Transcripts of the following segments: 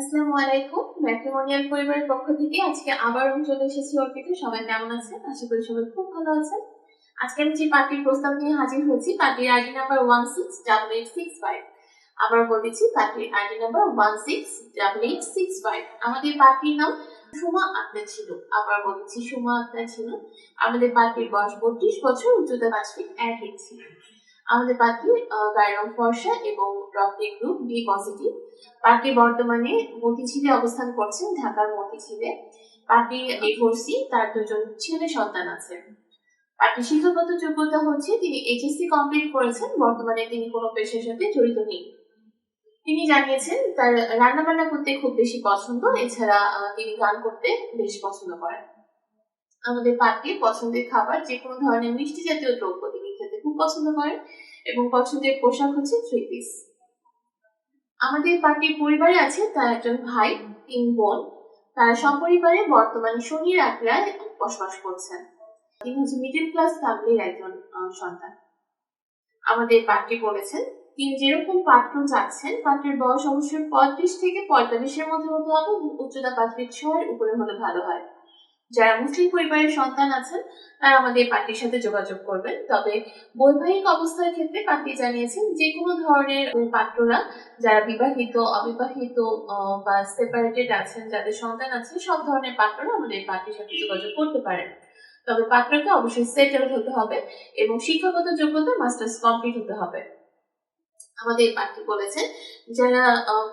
আসসালামু আলাইকুম, ম্যাট্রিমোনিয়াল পরিবারের পক্ষ থেকে আজকে আবার চলে এসেছি অর্পিতে। সবাই কেমন আছেন? আশা করি সবাই খুব ভালো আছেন। আজকে আমি যে পার্টির প্রস্তাব নিয়ে হাজির হয়েছি, পার্টির ID number one six double eight six five. আবার পার্টির ID number one six double eight six five. আমাদের পার্টির নাম সুমা আক্তার ছিল। আবার বলেছি সুমা আক্তার ছিল। আমাদের পার্টির বয়স বত্রিশ বছর, উচ্চতা পাঁচ ফিট এক ইঞ্চি আমাদের পার্টির গায়ের রং ফর্সা এবং রক্তের গ্রুপ বি পজিটিভ। পার্টি বর্তমানে মতিঝিলে অবস্থান করছেন ঢাকার মতিঝিলে। পার্টি ডিভোর্সি, তার দুজন ছেলে সন্তান আছে। পার্টি শিক্ষাগত যোগ্যতা হচ্ছে তিনি এইচএসসি কমপ্লিট করেছেন, বর্তমানে তিনি কোনো পেশার সাথে জড়িত নেই। তিনি জানিয়েছেন তার রান্নাবান্না করতে খুব বেশি পছন্দ, এছাড়া তিনি গান করতে বেশ পছন্দ করেন। আমাদের পার্টির পছন্দের খাবার যে কোনো ধরনের মিষ্টি জাতীয় দ্রব্য তিনি খেতে খুব পছন্দ করেন এবং পছন্দের পোশাক হচ্ছে থ্রি পিস আমাদের পার্টির পরিবারে আছে তার একজন ভাই, তিন বোন। তারা সপরিবারে বর্তমানে শনির আগ্রায় বসবাস করছেন। তিনি হচ্ছে মিডল ক্লাস ফ্যামিলির একজন সন্তান। আমাদের পার্টি বলেছেন, তিনি যেরকম পাত্র চাচ্ছেন, পাত্রের বয়স অবশ্যই পঁয়ত্রিশ থেকে পঁয়তাল্লিশের মধ্যে হতে হবে উচ্চতা পাঁচ ছয়ের উপরে হলে ভালো হয়। যারা মুসলিম পরিবারের সন্তান আছেন, তারা আমাদের পার্টির সাথে যোগাযোগ করবেন। তবে বৈবাহিক অবস্থার ক্ষেত্রে পার্টি জানিয়েছেন যে কোনো ধরনের পাত্ররা যারা বিবাহিত, অবিবাহিত বা সেপারেটেড আছেন, যাদের সন্তান আছে, সব ধরনের পাত্ররা আমাদের পার্টির সাথে যোগাযোগ করতে পারেন। তবে পাত্রকে অবশ্যই সেটেল হতে হবে এবং শিক্ষাগত যোগ্যতা মাস্টার্স কমপ্লিট হতে হবে। আমাদের পার্টি বলেছেন, যারা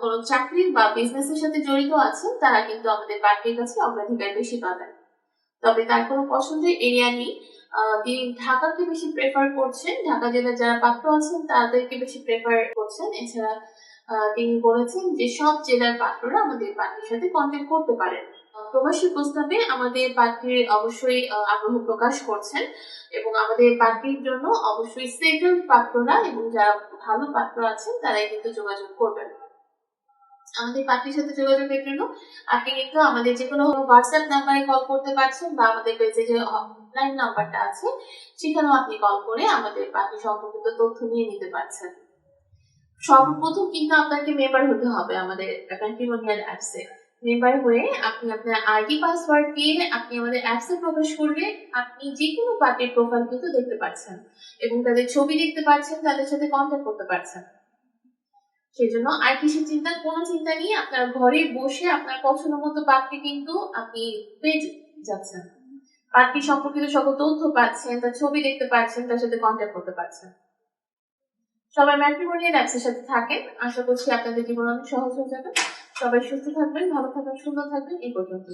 কোনো চাকরি বা বিজনেসের সাথে জড়িত আছেন, তারা কিন্তু আমাদের পার্টির কাছে অগ্রাধিকার বেশি পাবেন। তবে তার কোনো পছন্দের এরিয়া নেই। তিনি ঢাকাকে বেশি প্রেফার করছেন। ঢাকা জেলার যারা পাত্র আছেন, তাদেরকে বেশি প্রেফার করছেন। এছাড়া তিনি বলেছেন যে সব জেলার পাত্ররা আমাদের পার্টির সাথে কন্ট্যাক্ট করতে পারেন। প্রবাসী প্রস্তাবে আমাদের পার্টির অবশ্যই আগ্রহ প্রকাশ করছেন এবং আমাদের পার্টির জন্য অবশ্যই সেটেল পাত্ররা এবং যারা ভালো পাত্র আছেন, তারাই কিন্তু যোগাযোগ করবেন। আমাদের পার্টির সাথে যোগাযোগের জন্য আপনি কিন্তু আমাদের যে কোনো হোয়াটসঅ্যাপ নাম্বারে কল করতে পারছেন বা আমাদের পেজে যে হটলাইন নাম্বারটা আছে, সেখানেও আপনি কল করে আমাদের পার্টি সম্পর্কিত তথ্য নিয়ে নিতে পারছেন। সর্বপ্রথম কিন্তু আপনাকে মেম্বার হতে হবে আমাদের প্যান্টিমোনিয়াল অ্যাপসে মেম্বার হয়ে আপনি আপনার আইডি পাসওয়ার্ড দিয়ে আপনি আমাদের অ্যাপসে প্রবেশ করলে আপনি যে কোনো পার্টির প্রোফাইল কিন্তু দেখতে পাচ্ছেন এবং তাদের ছবি দেখতে পাচ্ছেন, তাদের সাথে কন্ট্যাক্ট করতে পারছেন। সেজন্য আর কিসের চিন্তা? কোনো চিন্তা নেই, আপনার ঘরে বসে আপনার পছন্দ মতো পার্টি কিন্তু আপনি পেয়ে যাচ্ছেন। পার্টি সম্পর্কিত সকল তথ্য পাচ্ছেন, তার ছবি দেখতে পাচ্ছেন, তার সাথে কন্ট্যাক্ট করতে পারছেন। সবাই ম্যাট্রিমোনিয়াল অ্যাপসের সাথে থাকেন। আশা করছি আপনাদের জীবন অনেক সহজ হয়ে যাবে। সবাই সুস্থ থাকবেন, ভালো থাকবেন, সুন্দর থাকবেন, এই পর্যন্ত